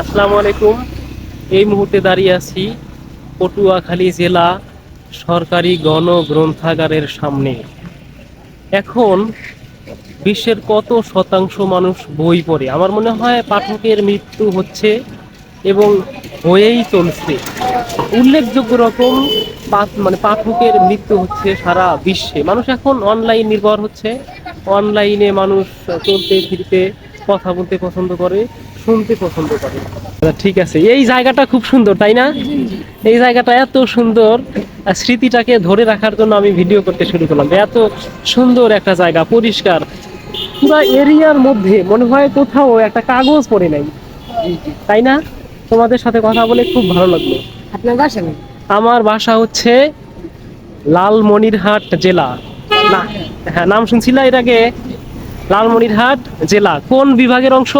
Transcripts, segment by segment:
আসসালামু আলাইকুম। এই মুহূর্তে দাঁড়িয়ে আছি পটুয়াখালী জেলা সরকারি গণ গ্রন্থাগারের সামনে। এখন বিশ্বের কত শতাংশ মানুষ বই পড়ে? আমার মনে হয় পাঠকের মৃত্যু হচ্ছে এবং হয়েই চলছে। উল্লেখযোগ্য রকম মানে পাঠকের মৃত্যু হচ্ছে সারা বিশ্বে। মানুষ এখন অনলাইন নির্ভর হচ্ছে। অনলাইনে মানুষ চলতে ফিরতে কথা বলতে পছন্দ করে শুনতে পছন্দ করে। আচ্ছা, ঠিক আছে। এই জায়গাটা খুব সুন্দর তাই না? এই জায়গাটা এত সুন্দর স্মৃতিটাকে ধরে রাখার জন্য আমি ভিডিও করতে শুরু করলাম। এত সুন্দর একটা জায়গা পরিষ্কার। পুরো এরিয়ার মধ্যে মনে হয় কোথাও একটা কাগজ পড়ে নাই। তাই না? তোমাদের সাথে কথা বলে খুব ভালো লাগল। আপনার বাসা আমার বাসা হচ্ছে লালমনিরহাট জেলা। না হ্যাঁ নাম শুনছিল এর আগে? লালমনিরহাট জেলা। কোন বিভাগের অংশ?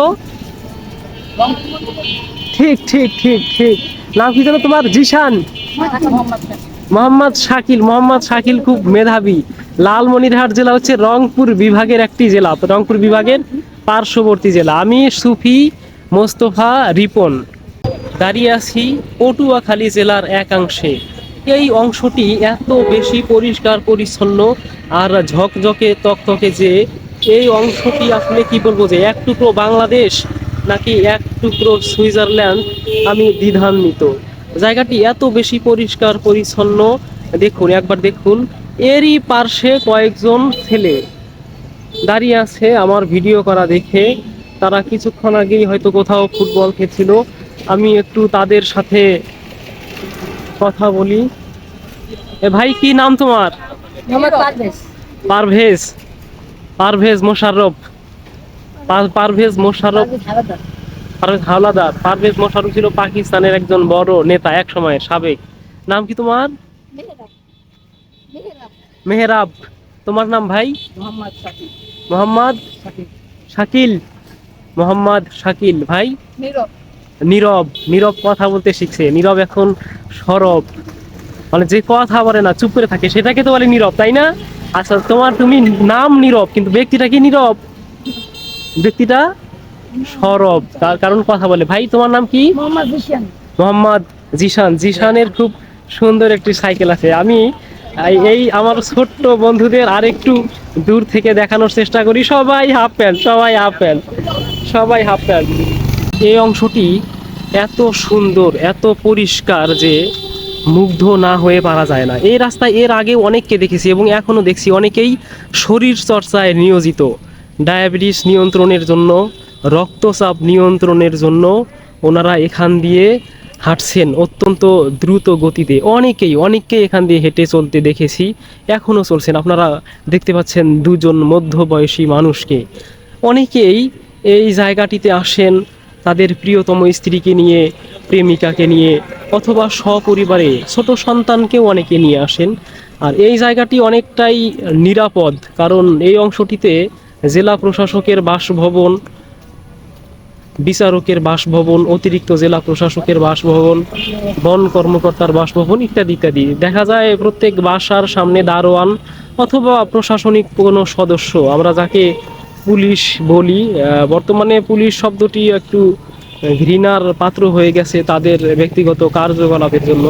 ঠিক ঠিক ঠিক ঠিক। নাম কি তোমার? জিশান। মোহাম্মদ শাকিল। মোহাম্মদ শাকিল খুব মেধাবী। লালমনিরহাট জেলা হচ্ছে রংপুর বিভাগের একটি জেলা। রংপুর বিভাগের পার্শ্ববর্তী জেলা। আমি সুফি মোস্তফা রিপন। দাঁড়িয়ে আছি পটুয়াখালী জেলার একাংশে। এই অংশটি এত বেশি পরিষ্কার, পরিচ্ছন্ন আর ঝকঝকে, তকতকে যে এই অংশটি আসলে কি বলব যে এক টুকরো বাংলাদেশ নাকি এক টুকরো সুইজারল্যান্ড আমি দ্বিধান্বিত। জায়গাটি এত বেশি পরিষ্কার পরিচ্ছন্ন দেখুন একবার দেখুন এরই পার্শ্বে কয়েকজন ছেলে দাঁড়িয়ে আছে আমার ভিডিও করা দেখে। তারা কিছুক্ষণ আগেই হয়তো কোথাও ফুটবল খেলছিল। আমি একটু তাদের সাথে কথা বলি। এ ভাই কি নাম তোমার? পারভেজ। পারভেজ। পারভেজ মোশাররফ। পারভেজ মোশাররফ পারভেজ হাওলাদার। পারভেজ মোশাররফ ছিল পাকিস্তানের একজন বড় নেতা এক সময়ের সাবেক। নাম কি তোমার? মেহরাব। তোমার নাম ভাই? মোহাম্মদ শাকিল। মোহাম্মদ শাকিল। ভাই? নীরব। নীরব কথা বলতে শিখছে। নীরব এখন সরব। মানে যে কথা বলে না চুপ করে থাকে সেটাকে তো বলে নীরব তাই না? আচ্ছা তোমার তুমি নাম নীরব কিন্তু ব্যক্তিটা কি নীরব? ব্যক্তিটা সরব তার কারণ কথা বলে। ভাই তোমার নাম কি? মোহাম্মদ জিশান। জিশানের খুব সুন্দর একটি সাইকেল আছে। আমি এই- আমার ছোট্ট বন্ধুদের আর একটু দূর থেকে দেখানোর চেষ্টা করি। সবাই হাফ প্যান্ট সবাই হাফ প্যান্ট সবাই হাফ প্যান্ট। এই অংশটি এত সুন্দর এত পরিষ্কার যে মুগ্ধ না হয়ে পারা যায় না। এই রাস্তায় এর আগে অনেককে দেখেছি এবং এখনও দেখছি অনেকেই শরীর চর্চায় নিয়োজিত। ডায়াবেটিস নিয়ন্ত্রণের জন্য, রক্তচাপ নিয়ন্ত্রণের জন্য ওনারা এখান দিয়ে হাঁটছেন অত্যন্ত দ্রুত গতিতে। অনেকেই অনেককেই এখান দিয়ে হেঁটে চলতে দেখেছি এখনও চলছেন। আপনারা দেখতে পাচ্ছেন দুজন মধ্যবয়সী মানুষকে। অনেকেই এই জায়গাটিতে আসেন তাদের প্রিয়তম স্ত্রীকে নিয়ে, প্রেমিকাকে নিয়ে অথবা সপরিবারে ছোট সন্তানকেও অনেকে নিয়ে আসেন। আর এই জায়গাটি অনেকটাই নিরাপদ, কারণ এই অংশটিতে জেলা প্রশাসকের বাসভবন, বিচারকের বাসভবন, অতিরিক্ত জেলা প্রশাসকের বাসভবন, বন কর্মকর্তার বাসভবন ইত্যাদি ইত্যাদি। দেখা যায় প্রত্যেক বাসার সামনে দারোয়ান অথবা প্রশাসনিক কোনো সদস্য। আমরা যাকে পুলিশ বলি বর্তমানে পুলিশ শব্দটি একটু ঘৃণার পাত্র হয়ে গেছে তাদের ব্যক্তিগত কার্যকলাপের জন্য।